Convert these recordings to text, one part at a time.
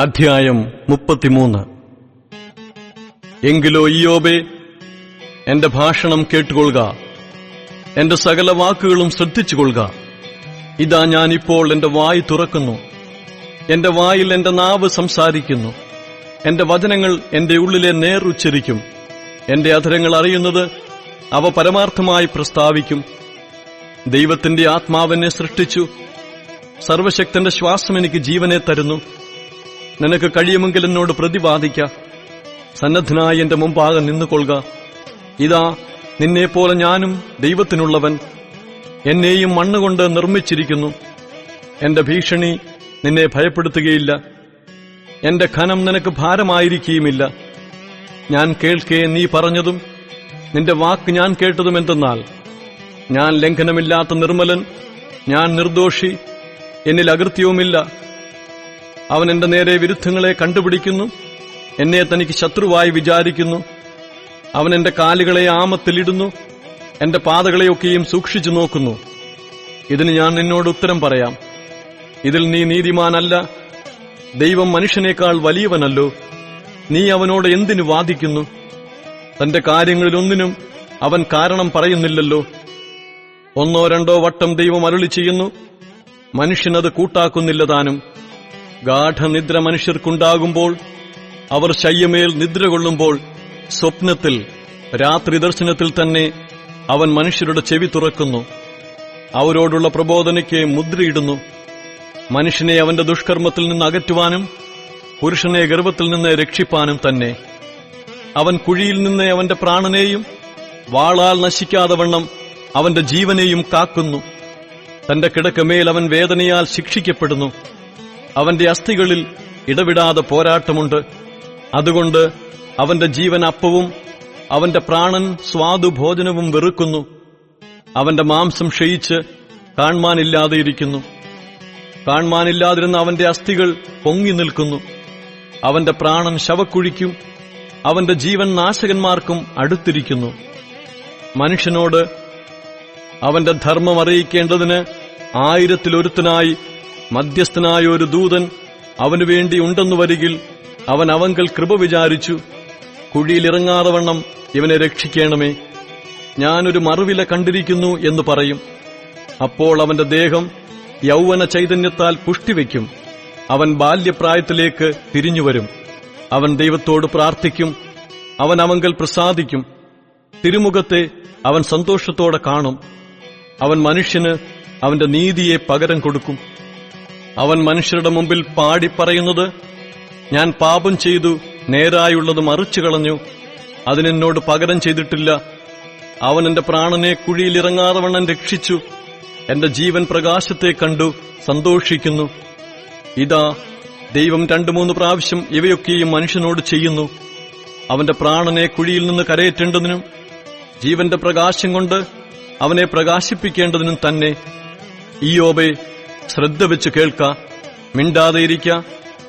അധ്യായം മുപ്പത്തിമൂന്ന്. എങ്കിലോ ഇയോബെ എന്റെ ഭാഷണം കേട്ടുകൊള്ളുക. എന്റെ സകല വാക്കുകളും ശ്രദ്ധിച്ചുകൊള്ളുക. ഇതാ ഞാൻ ഇപ്പോൾ എന്റെ വായി തുറക്കുന്നു. എന്റെ വായിൽ എന്റെ നാവ് സംസാരിക്കുന്നു. എന്റെ വചനങ്ങൾ എന്റെ ഉള്ളിലെ നേർ ഉച്ചരിക്കും. എന്റെ അധരങ്ങൾ അറിയുന്നത് അവ പരമാർത്ഥമായി പ്രസ്താവിക്കും. ദൈവത്തിന്റെ ആത്മാവിനെ സൃഷ്ടിച്ചു. സർവശക്തന്റെ ശ്വാസം എനിക്ക് ജീവനെ തരുന്നു. നിനക്ക് കഴിയുമെങ്കിൽ എന്നോട് പ്രതിവാദിക്ക. സന്നദ്ധനായി എന്റെ മുമ്പാകെ നിന്നുകൊള്ളുക. ഇതാ നിന്നെപ്പോലെ ഞാനും ദൈവത്തിനുള്ളവൻ. എന്നെയും മണ്ണുകൊണ്ട് നിർമ്മിച്ചിരിക്കുന്നു. എന്റെ ഭീഷണി നിന്നെ ഭയപ്പെടുത്തുകയില്ല. എന്റെ ഖനം നിനക്ക് ഭാരമായിരിക്കുകയുമില്ല. ഞാൻ കേൾക്കേ നീ പറഞ്ഞതും നിന്റെ വാക്ക് ഞാൻ കേട്ടതും എന്തെന്നാൽ ഞാൻ ലംഘനമില്ലാത്ത നിർമ്മലൻ ഞാൻ നിർദോഷി എന്നിൽ അകൃത്യവുമില്ല. അവൻ എന്റെ നേരെ വിരുദ്ധങ്ങളെ കണ്ടുപിടിക്കുന്നു. എന്നെ തനിക്ക് ശത്രുവായി വിചാരിക്കുന്നു. അവൻ എന്റെ കാലുകളെ ആമത്തിലിടുന്നു. എന്റെ പാതകളെയൊക്കെയും സൂക്ഷിച്ചു നോക്കുന്നു. ഇതിന് ഞാൻ നിന്നോട് ഉത്തരം പറയാം. ഇതിൽ നീ നീതിമാനല്ല. ദൈവം മനുഷ്യനേക്കാൾ വലിയവനല്ലോ. നീ അവനോട് എന്തിനു വാദിക്കുന്നു? തന്റെ കാര്യങ്ങളിലൊന്നിനും അവൻ കാരണം പറയുന്നില്ലല്ലോ. ഒന്നോ രണ്ടോ വട്ടം ദൈവം അരുളി ചെയ്യുന്നു. മനുഷ്യനത് കൂട്ടാക്കുന്നില്ല താനും. ഗാഠനിദ്ര മനുഷ്യർക്കുണ്ടാകുമ്പോൾ അവർ ശയ്യമേൽ നിദ്ര കൊള്ളുമ്പോൾ സ്വപ്നത്തിൽ രാത്രി ദർശനത്തിൽ തന്നെ അവൻ മനുഷ്യരുടെ ചെവി തുറക്കുന്നു. അവരോടുള്ള പ്രബോധനയ്ക്ക് മുദ്രയിടുന്നു. മനുഷ്യനെ അവന്റെ ദുഷ്കർമ്മത്തിൽ നിന്ന് അകറ്റുവാനും പുരുഷനെ ഗർഭത്തിൽ നിന്ന് രക്ഷിപ്പാനും തന്നെ. അവൻ കുഴിയിൽ നിന്ന് അവന്റെ പ്രാണനെയും വാളാൽ നശിക്കാതെ വണ്ണം അവന്റെ ജീവനെയും കാക്കുന്നു. തന്റെ കിടക്കമേൽ അവൻ വേദനയാൽ ശിക്ഷിക്കപ്പെടുന്നു. അവന്റെ അസ്ഥികളിൽ ഇടവിടാതെ പോരാട്ടമുണ്ട്. അതുകൊണ്ട് അവന്റെ ജീവൻ അപ്പവും അവന്റെ പ്രാണൻ സ്വാദുഭോജനവും വെറുക്കുന്നു. അവന്റെ മാംസം ക്ഷയിച്ച് കാൺമാനില്ലാതെയിരിക്കുന്നു കാൺമാനില്ലാതിരുന്ന അവന്റെ അസ്ഥികൾ പൊങ്ങി നിൽക്കുന്നു. അവന്റെ പ്രാണൻ ശവക്കുഴിക്കും അവന്റെ ജീവൻ നാശകന്മാർക്കും അടുത്തിരിക്കുന്നു. മനുഷ്യനോട് അവന്റെ ധർമ്മം അറിയിക്കേണ്ടതിന് ആയിരത്തിലൊരുത്തനായി മധ്യസ്ഥനായ ഒരു ദൂതൻ അവനു വേണ്ടി ഉണ്ടെന്നു വരികിൽ അവൻ അവങ്കൽ കൃപ വിചാരിച്ചു കുഴിയിലിറങ്ങാതെ വണ്ണം ഇവനെ രക്ഷിക്കണമേ. ഞാനൊരു മറുവില കണ്ടിരിക്കുന്നു എന്ന് പറയും. അപ്പോൾ അവന്റെ ദേഹം യൗവന ചൈതന്യത്താൽ പുഷ്ടിവെക്കും അവൻ ബാല്യപ്രായത്തിലേക്ക് തിരിഞ്ഞുവരും അവൻ ദൈവത്തോട് പ്രാർത്ഥിക്കും അവൻ അവങ്കൽ പ്രസാദിക്കും. തിരുമുഖത്തെ അവൻ സന്തോഷത്തോടെ കാണും. അവൻ മനുഷ്യന് അവന്റെ നീതിയെ പകരം കൊടുക്കും. അവൻ മനുഷ്യരുടെ മുമ്പിൽ പാടി പാടിപ്പറയുന്നത് ഞാൻ പാപം ചെയ്തു നേരായുള്ളത് മറിച്ചു കളഞ്ഞു. അതിനെന്നോട് പകരം ചെയ്തിട്ടില്ല. അവൻ എന്റെ പ്രാണനെ കുഴിയിലിറങ്ങാതെ വണ്ണം രക്ഷിച്ചു. എന്റെ ജീവൻ പ്രകാശത്തെ കണ്ടു സന്തോഷിക്കുന്നു. ഇതാ ദൈവം രണ്ടു മൂന്ന് പ്രാവശ്യം ഇവയൊക്കെയും മനുഷ്യനോട് ചെയ്യുന്നു. അവന്റെ പ്രാണനെ കുഴിയിൽ നിന്ന് കരയേറ്റേണ്ടതിനും ജീവന്റെ പ്രകാശം കൊണ്ട് അവനെ പ്രകാശിപ്പിക്കേണ്ടതിനും തന്നെ. ഈയോബെ ശ്രദ്ധ വെച്ച് കേൾക്ക. മിണ്ടാതെയിരിക്ക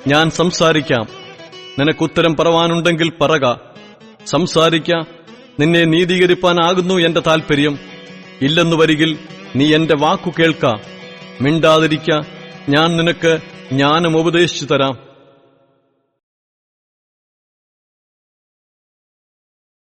ഞാൻ സംസാരിക്കാം. നിനക്കുത്തരം പറവാനുണ്ടെങ്കിൽ പറക. സംസാരിക്ക. നിന്നെ നീതീകരിപ്പാനാകുന്നു എന്റെ താൽപര്യം. ഇല്ലെന്നു വരികിൽ നീ എന്റെ വാക്കു കേൾക്ക. മിണ്ടാതിരിക്ക. ഞാൻ നിനക്ക് ജ്ഞാനം ഉപദേശിച്ചു തരാം.